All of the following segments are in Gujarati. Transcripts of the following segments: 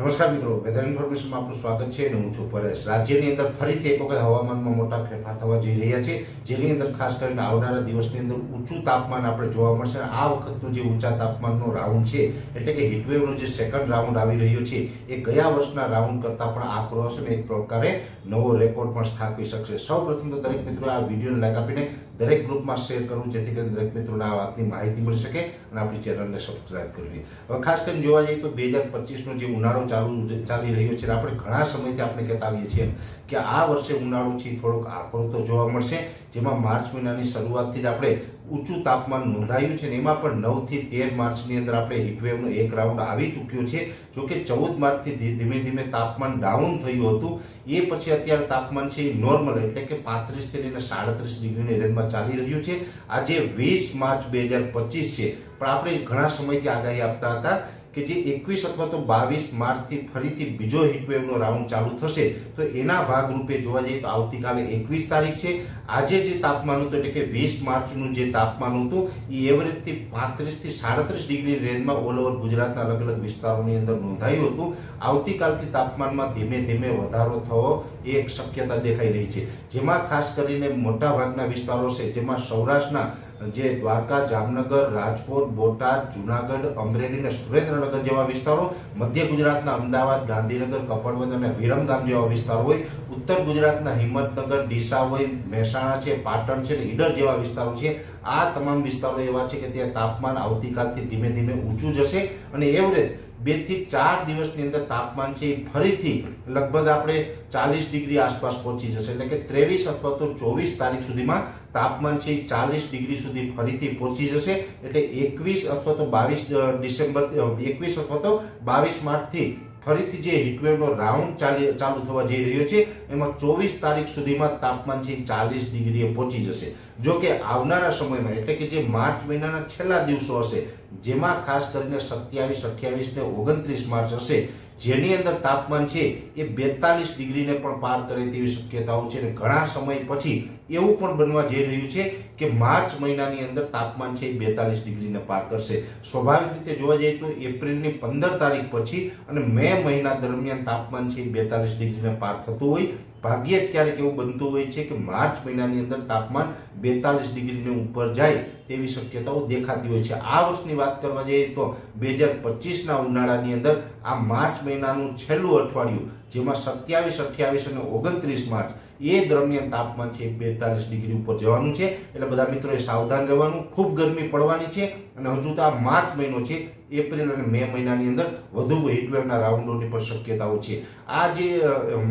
નમસ્કાર મિત્રો વેધર ઇન્ફોર્મેશનમાં આપનું સ્વાગત છે અને હું છું પરેશ. રાજ્યની અંદર ફરીથી એક વખત હવામાનમાં મોટા ફેરફાર થવા જઈ રહ્યા છે, જેની અંદર ખાસ કરીને આવનારા દિવસની અંદર ઊંચું તાપમાન આપણે જોવા મળશે આ વખતનું જે ઊંચા તાપમાનનો રાઉન્ડ છે, એટલે કે હીટવેવનો જે સેકન્ડ રાઉન્ડ આવી રહ્યો છે, એ ગયા વર્ષના રાઉન્ડ કરતાં પણ આ અને એક પ્રકારે નવો રેકોર્ડ પણ સ્થાપી શકશે. સૌ પ્રથમ તો દરેક મિત્રો આ વિડીયોને લાઈક આપીને દરેક ગ્રુપમાં શેર કરવું, જેથી કરીને દરેક મિત્રોને આ વાતની માહિતી મળી શકે અને આપણી ચેનલને સબસ્ક્રાઇબ કરવી. હવે ખાસ કરીને જોવા જઈએ તો બે હજાર પચીસનો જે ઉનાળો ચાલુ ચાલી રહ્યો છે, આપણે ઘણા સમયથી આપણે કહેતા આવીએ છીએ કે આ વર્ષે ઉનાળો છે થોડોક આકરો તો જોવા મળશે, જેમાં માર્ચ મહિનાની શરૂઆતથી જ આપણે ઊંચું તાપમાન નોંધાયું છે એમાં પણ નવથી તેર માર્ચની અંદર આપણે હીટવેવનો એક રાઉન્ડ આવી ચૂક્યો છે. જો કે ચૌદ માર્ચથી ધીમે ધીમે તાપમાન ડાઉન થયું હતું. એ પછી અત્યારે તાપમાન છે એ નોર્મલ એટલે કે પાંત્રીસથી લઈને સાડત્રીસ ડિગ્રીની રેન્જમાં ચાલી રહ્યું છે. આજે વીસ માર્ચ બે હજાર પચીસ છે. પણ આપણે ઘણા સમયથી આગાહી આપતા હતા કે જે એકવીસ અથવા તો બાવીસ માર્ચથી ફરીથી બીજો હીટવેવનો રાઉન્ડ ચાલુ થશે, તો એના ભાગરૂપે જોવા જઈએ તો આવતીકાલે એકવીસ તારીખ છે. આજે જે તાપમાન હતું, એટલે કે વીસ માર્ચનું જે તાપમાન હતું, એ એવરેજથી પાંત્રીસથી સાડત્રીસ ડિગ્રી રેન્જમાં ઓલ ઓવર ગુજરાતના અલગ અલગ વિસ્તારોની અંદર નોંધાયું હતું. આવતીકાલથી તાપમાનમાં ધીમે ધીમે વધારો થવો એ એક શક્યતા દેખાઈ રહી છે. જેમાં ખાસ કરીને મોટા ભાગના વિસ્તારો છે, જેમાં સૌરાષ્ટ્રના જે દ્વારકા, જામનગર, રાજકોટ, બોટાદ, જુનાગઢ, અમરેલી અને સુરેન્દ્રનગર જેવા વિસ્તારો, મધ્ય ગુજરાતના અમદાવાદ, ગાંધીનગર, કપડવંજ અને વિરમગામ જેવા વિસ્તારો હોય, ઉત્તર ગુજરાતના હિંમતનગર, ડીસા હોય, મહેસાણા છે, પાટણ છે ઈડર જેવા વિસ્તારો છે. આ તમામ વિસ્તારો એવા છે કે ત્યાં તાપમાન આવતીકાલથી ધીમે ધીમે ઊંચું જશે અને એવરેજ બેથી ચાર દિવસની અંદર તાપમાન છે એ ફરીથી લગભગ આપણે ચાલીસ ડિગ્રી આસપાસ પહોંચી જશે. એટલે કે ત્રેવીસ અથવા તો ચોવીસ તારીખ સુધીમાં તાપમાન છે એ ચાલીસ ડિગ્રી સુધી ફરીથી પહોંચી જશે. એટલે એકવીસ અથવા તો બાવીસ ડિસેમ્બર એકવીસ અથવા તો બાવીસ માર્ચથી ફરીથી જે હીટવેવનો રાઉન્ડ ચાલી થવા જઈ રહ્યો છે, એમાં ચોવીસ તારીખ સુધીમાં તાપમાન છે ચાલીસ ડિગ્રીએ પહોંચી જશે. જો કે આવનારા સમયમાં, એટલે કે જે માર્ચ મહિનાના છેલ્લા દિવસો હશે, જેમાં ખાસ કરીને સત્યાવીસ, અઠ્યાવીસ ને ઓગણત્રીસ માર્ચ હશે, જેની અંદર તાપમાન છે એ બેતાલીસ ડિગ્રીને પણ પાર કરે તેવી શક્યતાઓ છે અને ઘણા સમય પછી એવું પણ બનવા જઈ રહ્યું છે કે માર્ચ મહિનાની અંદર તાપમાન છે બેતાલીસ ડિગ્રીને પાર કરશે. સ્વાભાવિક રીતે જોવા જઈએ તો એપ્રિલની પંદર તારીખ પછી અને મે મહિના દરમિયાન તાપમાન છે બેતાલીસ ડિગ્રીને પાર થતું હોય, ભાગ્યે જ ક્યારેક એવું બનતું હોય છે કે માર્ચ મહિનાની અંદર તાપમાન બેતાલીસ ડિગ્રીની ઉપર જાય તેવી શક્યતાઓ દેખાતી હોય છે. આ વર્ષની વાત કરવા જઈએ તો બે હજાર પચીસના ઉનાળાની અંદર આ માર્ચ મહિનાનું છેલ્લું અઠવાડિયું, જેમાં સત્યાવીસ, અઠ્યાવીસ અને ઓગણત્રીસ માર્ચ એ દરમિયાન તાપમાન છે બેતાલીસ ડિગ્રી ઉપર જવાનું છે. એટલે બધા મિત્રોએ સાવધાન રહેવાનું. ખૂબ ગરમી પડવાની છે અને હજુ તો આ માર્ચ મહિનો છે. એપ્રિલ અને મે મહિનાની અંદર વધુ હીટવેવના રાઉન્ડોની પણ શક્યતાઓ છે. આ જે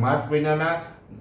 માર્ચ મહિનાના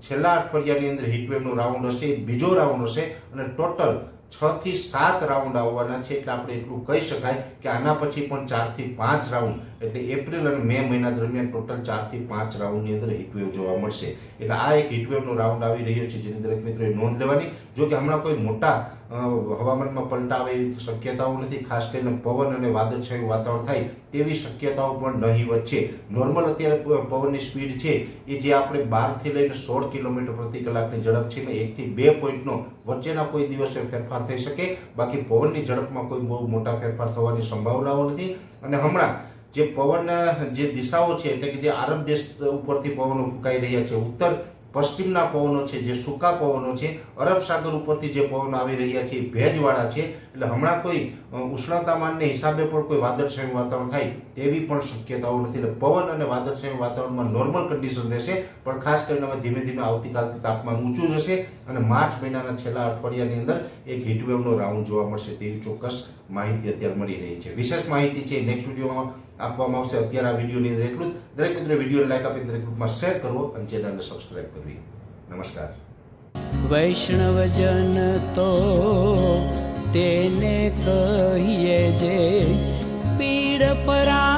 છેલ્લા અઠવાડિયાની અંદર હીટવેવનો રાઉન્ડ હશે, બીજો રાઉન્ડ હશે અને ટોટલ છ થી સાત રાઉન્ડ આવવાના છે એટલે આપણે એટલું કહી શકાય કે આના પછી પણ ચારથી પાંચ રાઉન્ડ એટલે એપ્રિલ અને મે મહિના દરમિયાન ટોટલ ચારથી પાંચ રાઉન્ડની અંદર હીટવેવ જોવા મળશે. એટલે આ એક હીટવેવનો રાઉન્ડ આવી રહ્યો છે, જેની દરેક મિત્રોએ નોંધ લેવાની. જો કે હમણાં કોઈ મોટા હવામાનમાં પલટા આવે એવી શક્યતાઓ નથી, ખાસ કરીને પવન અને વાદળછાયું વાતાવરણ થાય તેવી શક્યતાઓ પણ નહીવત છે નોર્મલ અત્યારે પવનની સ્પીડ છે, એ જે આપણે બારથી લઈને સોળ કિલોમીટર પ્રતિ કલાકની ઝડપ છે ને, એકથી બે પોઈન્ટનો વચ્ચેના કોઈ દિવસે ફેરફાર થઈ શકે. બાકી પવનની ઝડપમાં કોઈ બહુ મોટા ફેરફાર થવાની સંભાવનાઓ નથી. અને હમણાં જે પવનના જે દિશાઓ છે, એટલે કે જે આરબ દેશ ઉપરથી પવનો ફૂંકાઈ રહ્યા છે, ઉત્તર પશ્ચિમના પવનો છે, જે સૂકા પવનો છે, અરબ સાગર ઉપરથી જે પવનો આવી રહ્યા છે, એ ભેજવાળા છે. એટલે હમણાં કોઈ ઉષ્ણતામાનને હિસાબે પણ કોઈ વાદળછાયું વાતાવરણ થાય તેવી પણ શક્યતાઓ નથી. એટલે પવન અને વાદળછાયું વાતાવરણમાં નોર્મલ કન્ડિશન રહેશે, પણ ખાસ કરીને હવે ધીમે ધીમે આવતીકાલથી તાપમાન ઊંચું જશે અને માર્ચ મહિનાના છેલ્લા અઠવાડિયાની અંદર એક હીટવેવનો રાઉન્ડ જોવા મળશે તેવી ચોક્કસ માહિતી અત્યારે મળી રહી છે. વિશેષ માહિતી છે નેક્સ્ટ વિડીયોમાં આપવામાં આવશે અત્યારે આ વિડીયોની અંદર એટલું જ. દરેક મિત્રો વિડીયોને લાઈક આપી દરેક ગ્રુપમાં શેર કરવો અને ચેનલને સબસ્ક્રાઈબ કરવી. નમસ્કાર. વૈષ્ણવજન તો તેને કહીએ જે પીડ પરા